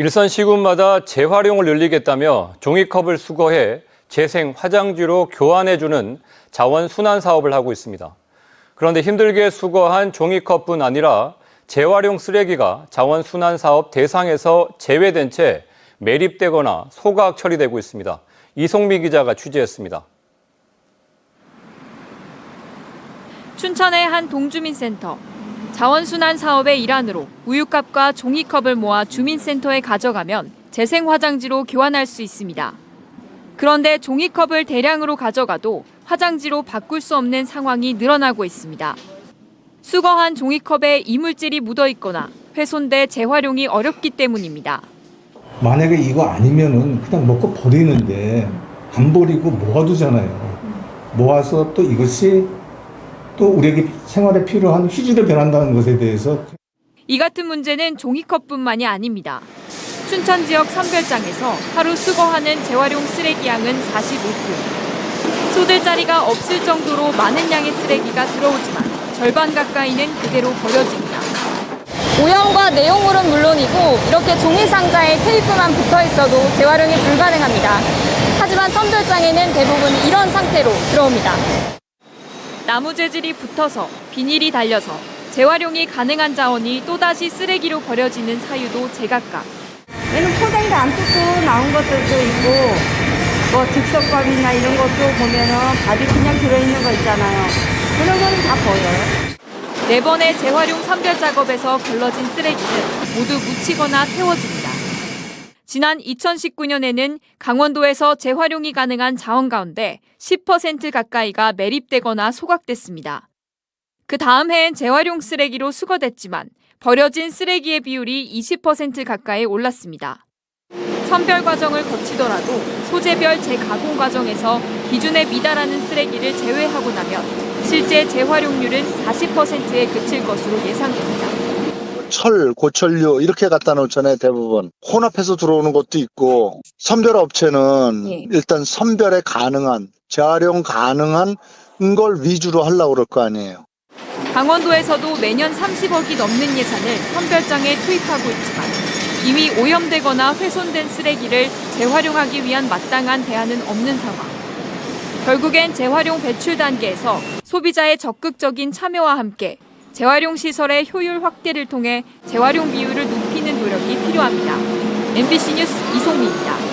일선 시군마다 재활용을 늘리겠다며 종이컵을 수거해 재생 화장지로 교환해주는 자원 순환 사업을 하고 있습니다. 그런데 힘들게 수거한 종이컵뿐 아니라 재활용 쓰레기가 자원 순환 사업 대상에서 제외된 채 매립되거나 소각 처리되고 있습니다. 이송미 기자가 취재했습니다. 춘천의 한 동주민센터. 자원순환 사업의 일환으로 우유컵과 종이컵을 모아 주민센터에 가져가면 재생 화장지로 교환할 수 있습니다. 그런데 종이컵을 대량으로 가져가도 화장지로 바꿀 수 없는 상황이 늘어나고 있습니다. 수거한 종이컵에 이물질이 묻어 있거나 훼손돼 재활용이 어렵기 때문입니다. 만약에 이거 아니면은 그냥 먹고 버리는데 안 버리고 모아두잖아요. 모아서 또 이것이 또 우리에게 생활에 필요한 휴지로 변한다는 것에 대해서 이 같은 문제는 종이컵뿐만이 아닙니다. 춘천 지역 선별장에서 하루 수거하는 재활용 쓰레기 양은 45톤. 쏟을 자리가 없을 정도로 많은 양의 쓰레기가 들어오지만 절반 가까이는 그대로 버려집니다. 모형과 내용물은 물론이고 이렇게 종이 상자에 테이프만 붙어 있어도 재활용이 불가능합니다. 하지만 선별장에는 대부분 이런 상태로 들어옵니다. 나무 재질이 붙어서 비닐이 달려서 재활용이 가능한 자원이 또다시 쓰레기로 버려지는 사유도 제각각. 얘는 포장도 안 뜯고 나온 것들도 있고 뭐 즉석밥이나 이런 것도 보면은 밥이 그냥 들어있는 거 있잖아요. 그런 거는 다 버려요. 네 번의 재활용 선별 작업에서 걸러진 쓰레기는 모두 묻히거나 태워집니다. 지난 2019년에는 강원도에서 재활용이 가능한 자원 가운데 10% 가까이가 매립되거나 소각됐습니다. 그 다음 해엔 재활용 쓰레기로 수거됐지만 버려진 쓰레기의 비율이 20% 가까이 올랐습니다. 선별 과정을 거치더라도 소재별 재가공 과정에서 기준에 미달하는 쓰레기를 제외하고 나면 실제 재활용률은 40%에 그칠 것으로 예상됩니다. 철, 고철류 이렇게 갖다 놓잖아요 대부분 혼합해서 들어오는 것도 있고 선별 업체는 예. 일단 선별에 가능한 재활용 가능한 걸 위주로 하려고 그럴 거 아니에요 강원도에서도 매년 30억이 넘는 예산을 선별장에 투입하고 있지만 이미 오염되거나 훼손된 쓰레기를 재활용하기 위한 마땅한 대안은 없는 상황. 결국엔 재활용 배출 단계에서 소비자의 적극적인 참여와 함께 재활용 시설의 효율 확대를 통해 재활용 비율을 높이는 노력이 필요합니다. MBC 뉴스 이송미입니다.